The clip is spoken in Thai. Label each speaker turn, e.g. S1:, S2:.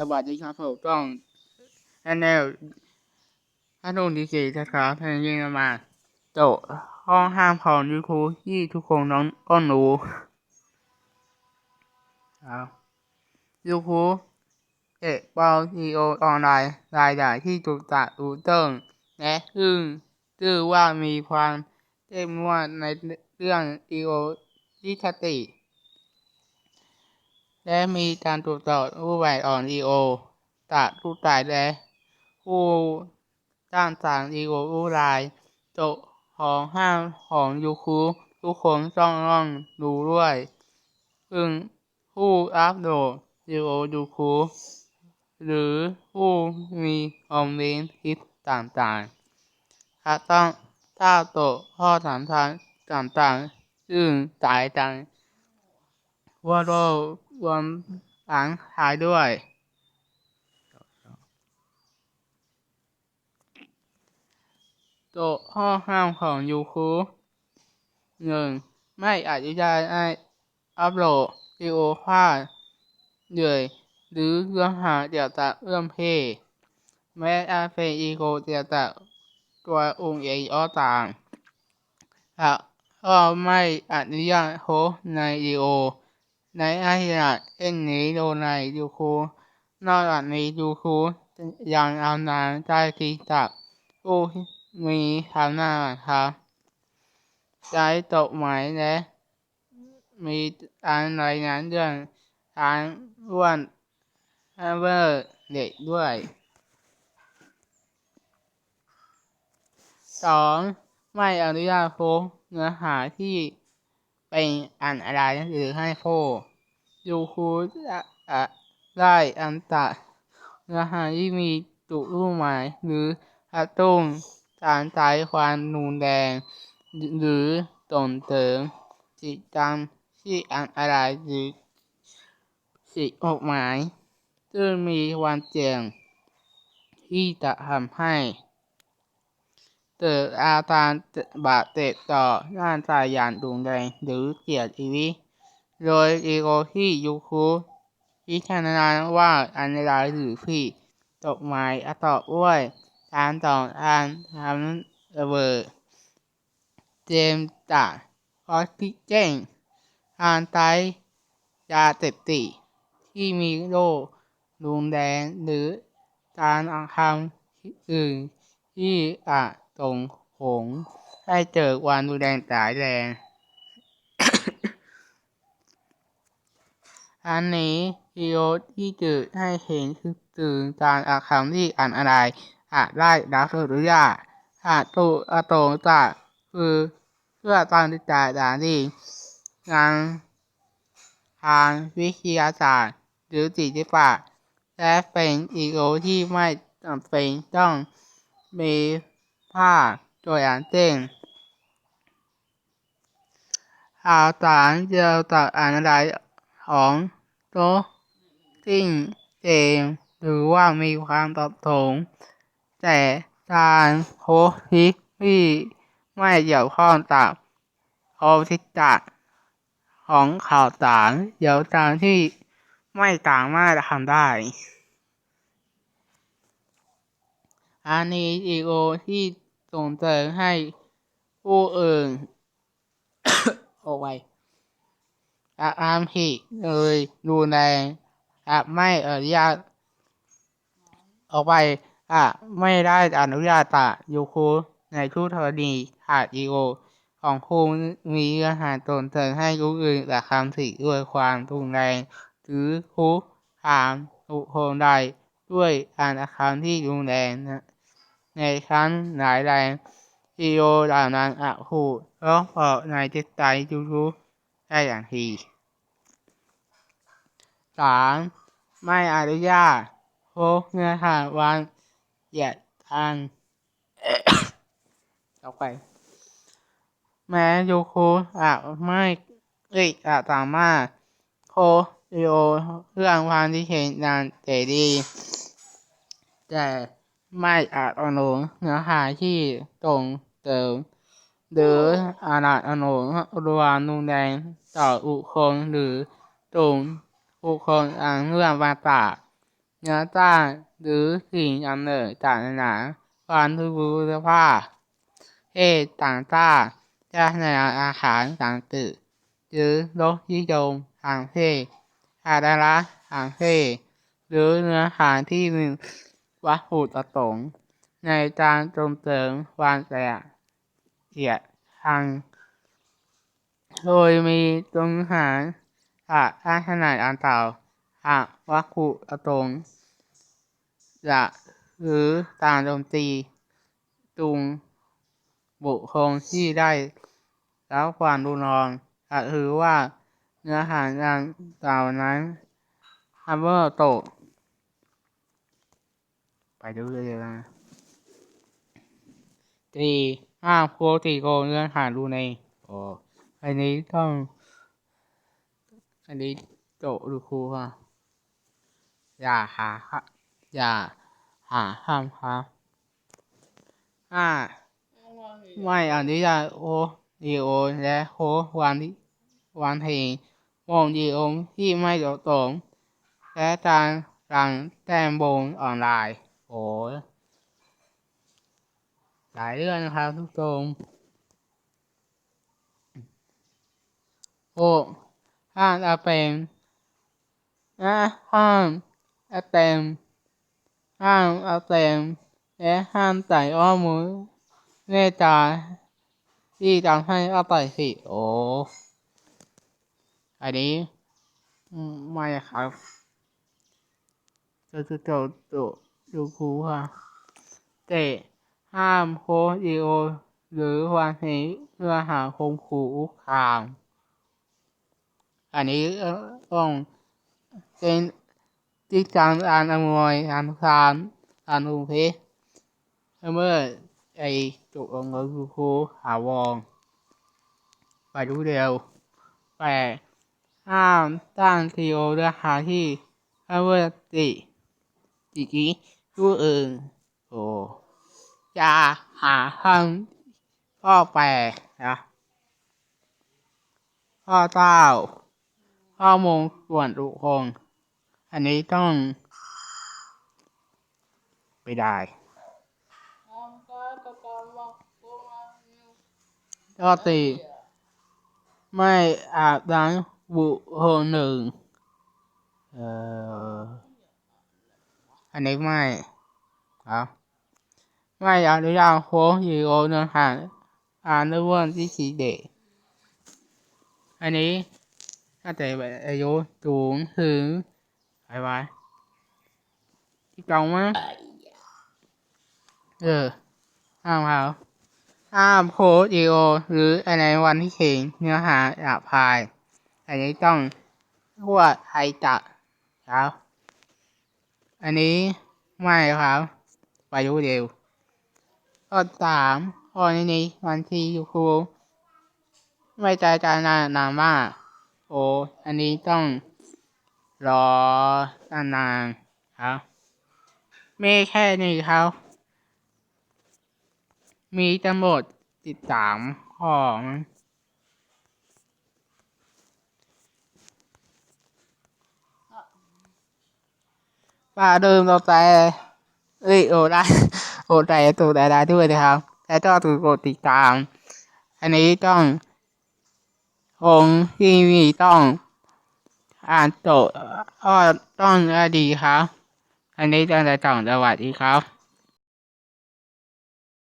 S1: สวัสดีครับผมต้องแนลถ้าโดนดีเจนะครับเพลงยิงมาโตห้องห้ามของยูทูบที่ทุกคนน้องก็รู้ครับยูทูบเอ็กบอลทีโอออนไลน์รายใหญ่ที่ถูกตัดรูเติงและซึ่งชื่อว่ามีความเข้มงวดในเรื่องอีโอลิขติ และมีการตรวจสอบผู้ใหญ่อ่อนอีโอตัดผู้ตายและผู้จ้างสร้างอีโอผู้รายโตะของห้างของยูคูทุกคนต้องต้องดูด้วย ซึ่งผู้อัพโหลดอีโอยูคูหรือผู้มีคอมเมนต์คลิปต่างๆถ้าต้องถ้าโตะข้อสำคัญต่างๆซึ่งสายต่างว่าเรา รวมหลังท้ายด้วยโต๊ะข้อห้ามของยูคูหนึ่งไม่อนุญาตให้อัปโหลดวิดีโอภาพเหนื่อยหรือเรื่องหาเกี่ยวกับเรื่องเพศแม้อาเป็นอีโกเกี่ยวกับตัวองค์เองก็ตามและก็ไม่อนุญาตโพสในวิดีโอ ในอาขณะเช่นนี้ดยในยูคูนอกจากนี้ยูคูยังเอานางได้คิดกับผู้มีคำหน้าครับใช้ตกหมายและมีการรายงานเรื่องการร่วนเวอร์เด็กด้วยสองไม่อนุญาตโพสเนื้อหาที่ เป็นอันอะไรหรือให้โพสต์ยูคูจะได้อันตัดเนื้อหาที่มีจุดรูปหมายหรือกระตุ้นการใช้ความรุนแรงหรือส่งเสริมกิจกรรมที่อันตรายหรือผิดกหมายซึ่งมีความเสี่ยงที่จะทำให้ เกิดอาการบาดเจ็บต่อร่างกายอย่างรุนแรงหรือเสียชีวิต โดยอีโกที่ยูคูพิจารณาว่าอันตรายหรือผิดกฎหมายประกอบด้วยการต่อการทำระเบิดเจมจากออกซิเจนการใช้ยาเสพติดที่มีโรครุนแรงหรือการทำอื่นที่อาจ ส่งผลให้เกิดความรุนแรงสายแรงอันนี้วิดีโอที่เกิดให้เห็นคือสื่อการอาคำที่อันอะไรอาจได้รับอนุญาตอาจถูกอตรงจากคือเพื่อการศึกษาดานที่งานทางวิทยาศาสตร์ หรือศิลปะและเป็นอีโกที่ไม่จำเป็นต้องมี ภาตัวอย่างเช่นข่าวสารเกี่ยวกับอะไรของโต๊ะทิ้งเกมหรือว่ามีความตอบถงแต่การโพสต์คลิปที่ไม่เกี่ยวข้องกับโอทิจักของข่าวสารเกี่ยวกับที่ไม่สามารถทำได้อันนี้อีโอที่ ส่งเสริมให้ผู้อื่นเอไวอาอามผิดเลยดูแลอาไม่อนุญาตออกไปอาไม่ได้อนุญาตตะยูคูในทุกกรณีขาดอีโอของคุณมีเนื้อหาตนเสริมให้ผู้อื่นกระทำผิดด้วยความรุนแรงหรือคุกคามบุคคลใดด้วยการกระทำที่รุนแรง ในชั้นหลายแรงวิดีโอเหล่านั้นอาจถูกลบออกในจิตใจยูทูบได้อย่างทีสามไม่อนุญาตโพสเนื้อหาวันเหยียดทางต่อไป แม้ยูทูบอาจไม่เอ้ยอาจสามารถโพสวิดีโอเรื่องความที่เห็นนานเสรีแต่ ไม่อาจอนุเนื้อหาที่ตรงเติม หรืออาจอนุรวมรุนแรงต่อบุคคลหรือตรงบุคคลอันเรื่องมาตาเนื้อสร้าหรือสิ่งกำเนิดจากหนังความทุบูรภาพเพศต่างๆจะแสดงอาหารต่างตึกหรือรสนิยมทางเพศอัตลักษณ์ทางเพศหรือเนื้อหาที่มี วัตถุประสงค์ในการส่งเสริมความละเอียดทาง โดยมีตรงหารจากลักษณะดังกล่าหากวัตถุประสงค์จะหรือการโจมตีจูงบุคคลที่ได้รับความรุนแรงจถือว่าเนื้อหาดังกล่าวนั้นฮัมเบอร์โตก ไปดูเลยนะตีห้ามโคติโกเนื้อหาดูในโอ้อันนี้ต้อง อันนี้โตดูครูค่ะ อย่าหาค่ะอย่าหาห้ามครับอ่าไม่อนุญาตโอดีโอและโฮวันที่วันเพลงวงดีโอที่ไม่เหมาะสมและการรังแต้มบงออนไลน์ โอ้ยหลายเรื่องนะครับทุกคนโอ้ห้ามเอาเป็นนะห้ามเอาเต็มห้ามเอาเต็มและห้ามใส่อ้อมมือแน่ใจที่ทำให้อาไปสิโอ้อันนี้ไม่ครับจะจะ ดูครูค่ะแต่ห้ามโพสต์วิดีโอ หรือวันนี้เพื่อหาคมขู่คุกคาม อันนี้ต้องเป็นที่จังการอำนวยการทานการดูเพจเมื่อไอจุกองค์ครูครูหาวอง ไปดูเร็วแปดห้ามตั้งทีโอเรือหาที่ถ้เมื่อติจิกี้ ผู้อื่นโอ้จะหาห้องพ่อแปรนะพ่อเต้าข้อมูลส่วนบุคคลอันนี้ต้อง ไปได้ก็ตีไม่อาบน้ำบุคคลหนึ่งเอ่อ อันนี้ไม่ครับไม่อนุญาตโค้งยีโอเนื้อหาอ่านเรื่องที่สีเด็กอันนี้ถ้าแต่อายุสูงถึงอะไรวะที่เก่ามั้งเออห้ามเขาห้ามโพสวีโอ หรืออะไรวันที่เขียนเนื้อหาหยาบคาย อันนี้ต้องพูดไทยจัดครับ อันนี้ไม่ครับไปดูเร็วข้อสามข้อนี้นี้วันที่ยูครูไม่ใจใจนานนานมากโอ้อันนี้ต้องรอนานครับไม่แค่นี้ครับ มีทั้งหมดสิบสามข้อมั้ง ป้าเดิมเราแต่เอ้ยโอ้ได้โอ้แต่ตัวแต่ได้ด้วยนะครับแล้วก็ถูกกดติดตาม อันนี้ต้ององที่มีต้อง อ่านโจทย์ก็ต้องดีครับ อันนี้ต้องจะจ่องสวัสดีครับ